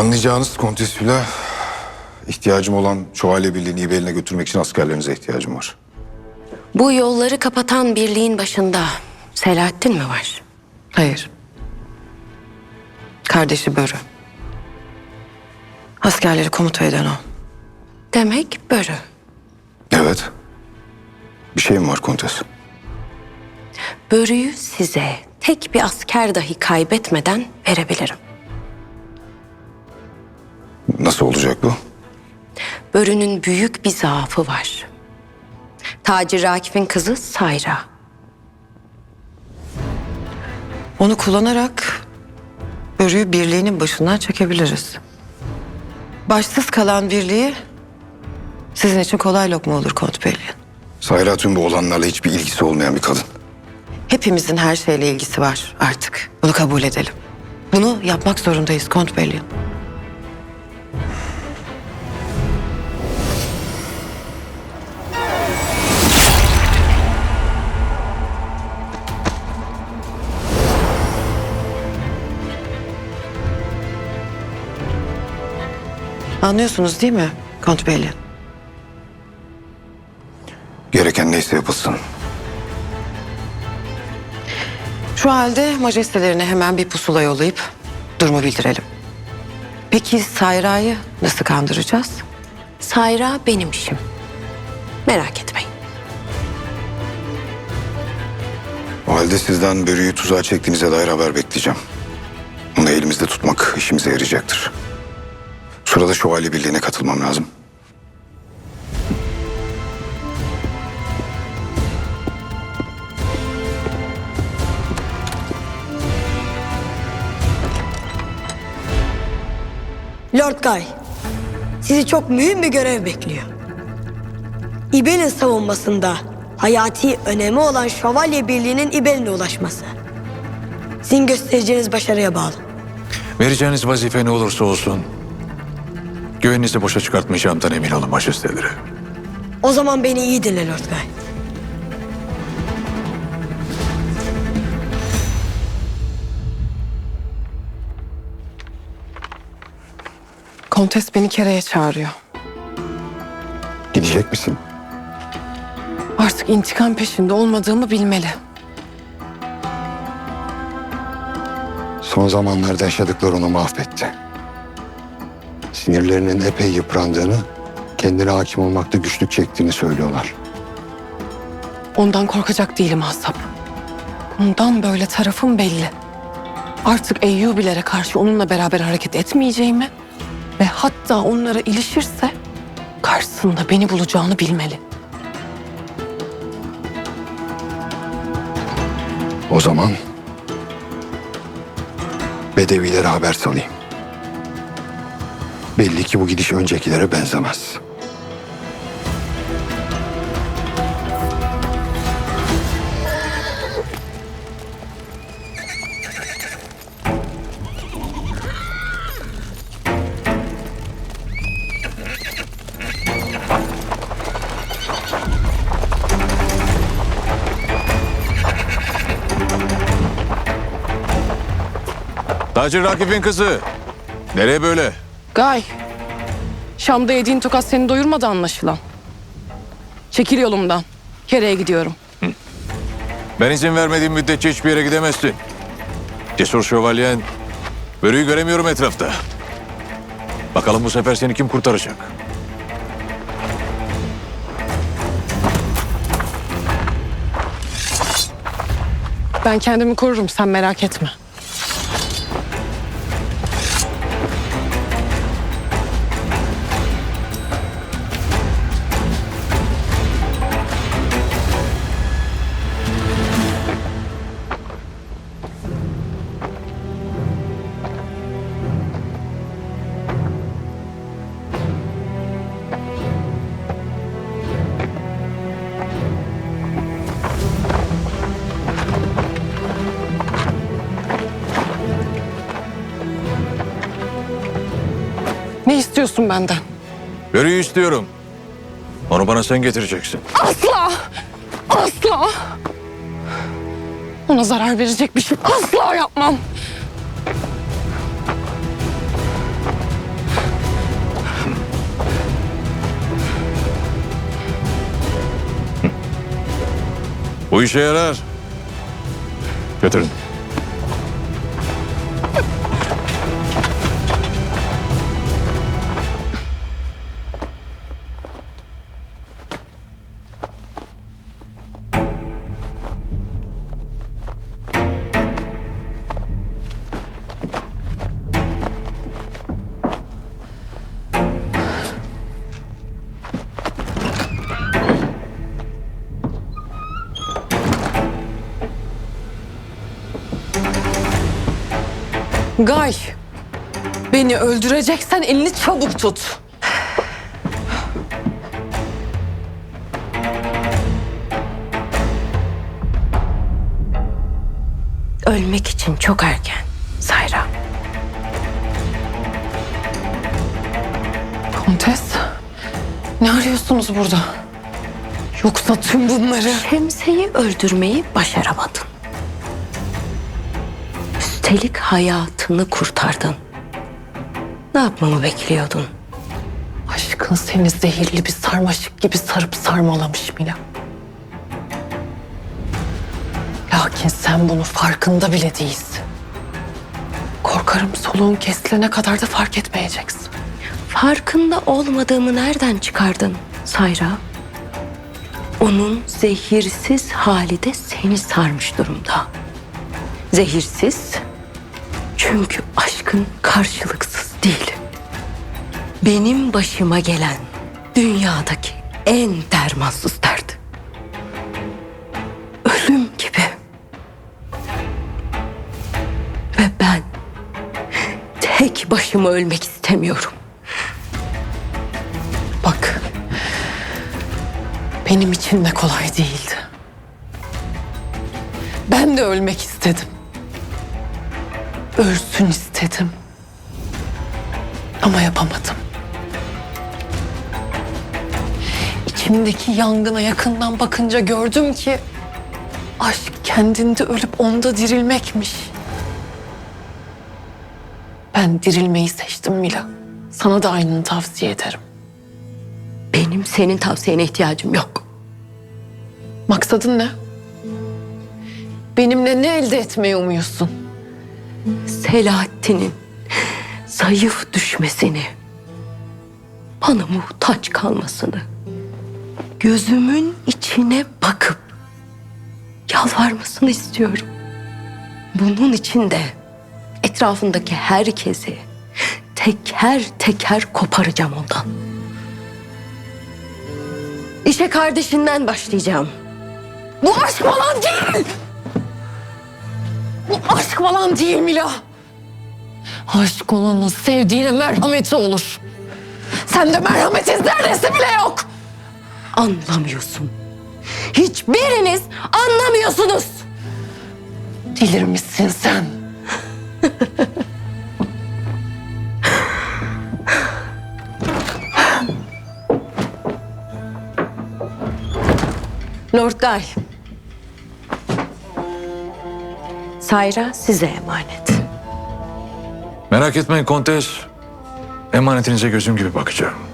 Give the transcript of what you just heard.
Anlayacağınız kontesüla ihtiyacım olan şövalye birliğini İbeline götürmek için askerlerinize ihtiyacım var. Bu yolları kapatan birliğin başında Selahattin mi var? Hayır. Kardeşi Börü. Askerleri komuta eden o. Demek Börü. Evet. Bir şeyim var kontes. Börü'yü size tek bir asker dahi kaybetmeden verebilirim. Nasıl olacak bu? Börü'nün büyük bir zaafı var. Tacir Rakif'in kızı Sayra. Onu kullanarak Börü'yü birliğinin başından çekebiliriz. Başsız kalan birliği sizin için kolay lokma olur Kont Pelin. Sayra tüm bu olanlarla hiçbir ilgisi olmayan bir kadın. Hepimizin her şeyle ilgisi var artık. Bunu kabul edelim. Bunu yapmak zorundayız Kont Pelin. Anlıyorsunuz değil mi Kont Pelin? Gereken neyse yapılsın. Şu halde majestelerine hemen bir pusula yollayıp durumu bildirelim. Peki Sayra'yı nasıl kandıracağız? Sayra benim işim. Merak etmeyin. O halde sizden Börü'yü tuzağa çektiğinize dair haber bekleyeceğim. Onu elimizde tutmak işimize yarayacaktır. Sırada şövalye birliğine katılmam lazım. Lord Guy, sizi çok mühim bir görev bekliyor. İbel'in savunmasında hayati önemi olan Şövalye Birliği'nin İbel'ine ulaşması. Sizin göstereceğiniz başarıya bağlı. Vereceğiniz vazife ne olursa olsun güveninizi boşa çıkartmayacağımdan emin olun majesteleri. O zaman beni iyi dinle Lord Guy. Kontes beni kereye çağırıyor. Gidecek misin? Artık intikam peşinde olmadığımı bilmeli. Son zamanlarda yaşadıkları onu mahvetti. Sinirlerinin epey yıprandığını, kendine hakim olmakta güçlük çektiğini söylüyorlar. Ondan korkacak değilim Asap. Bundan böyle tarafım belli. Artık Eyyubilere karşı onunla beraber hareket etmeyeceğimi ve hatta onlara ilişirse karşısında beni bulacağını bilmeli. O zaman Bedevilere haber salayım. Belli ki bu gidiş öncekilere benzemez. Tacir Rakip'in kızı. Nereye böyle? Gay, Şam'da yediğin tokat seni doyurmadı anlaşılan. Çekil yolumdan. Kere'ye gidiyorum. Ben izin vermediğim müddetçe hiçbir yere gidemezsin. Cesur şövalyen. Börüyü göremiyorum etrafta. Bakalım bu sefer seni kim kurtaracak? Ben kendimi korurum sen merak etme. istiyorsun benden? Böreği istiyorum. Onu bana sen getireceksin. Asla! Asla! Ona zarar verecek bir şey asla yapmam. Bu işe yarar. Götürün. Gay, beni öldüreceksen elini çabuk tut. Ölmek için çok erken Sayra. Kontes, ne arıyorsunuz burada? Yoksa tüm bunları... Şemse'yi öldürmeyi başaramadın. Üstelik hayatını kurtardın. Ne yapmamı bekliyordun? Aşkın seni zehirli bir sarmaşık gibi sarıp sarmalamış Mila. Lakin sen bunu farkında bile değilsin. Korkarım soluğun kesilene kadar da fark etmeyeceksin. Farkında olmadığımı nereden çıkardın Sayra? Onun zehirsiz hali de seni sarmış durumda. Zehirsiz çünkü aşkın karşılıksız değil. Benim başıma gelen dünyadaki en dermansız dert. Ölüm gibi. Ve ben tek başıma ölmek istemiyorum. Bak, benim için de kolay değildi. Ben de ölmek istedim. Ölsün istedim. Ama yapamadım. İçimdeki yangına yakından bakınca gördüm ki aşk kendinde ölüp onda dirilmekmiş. Ben dirilmeyi seçtim Mila. Sana da aynını tavsiye ederim. Benim senin tavsiyene ihtiyacım yok. Maksadın ne? Benimle ne elde etmeyi umuyorsun? Selahattin'in zayıf düşmesini, bana muhtaç kalmasını, gözümün içine bakıp yalvarmasını istiyorum. Bunun için de etrafındaki herkesi teker teker koparacağım ondan. İşe kardeşinden başlayacağım. Bu aşk falan değil! Falan değil Mila. Aşk olanın sevdiğine merhameti olur. Sende merhametin zerresi bile yok. Anlamıyorsun. Hiçbiriniz anlamıyorsunuz. Delirmişsin sen. Lord Guy. Sayra size emanet. Merak etmeyin kontes. Emanetinize gözüm gibi bakacağım.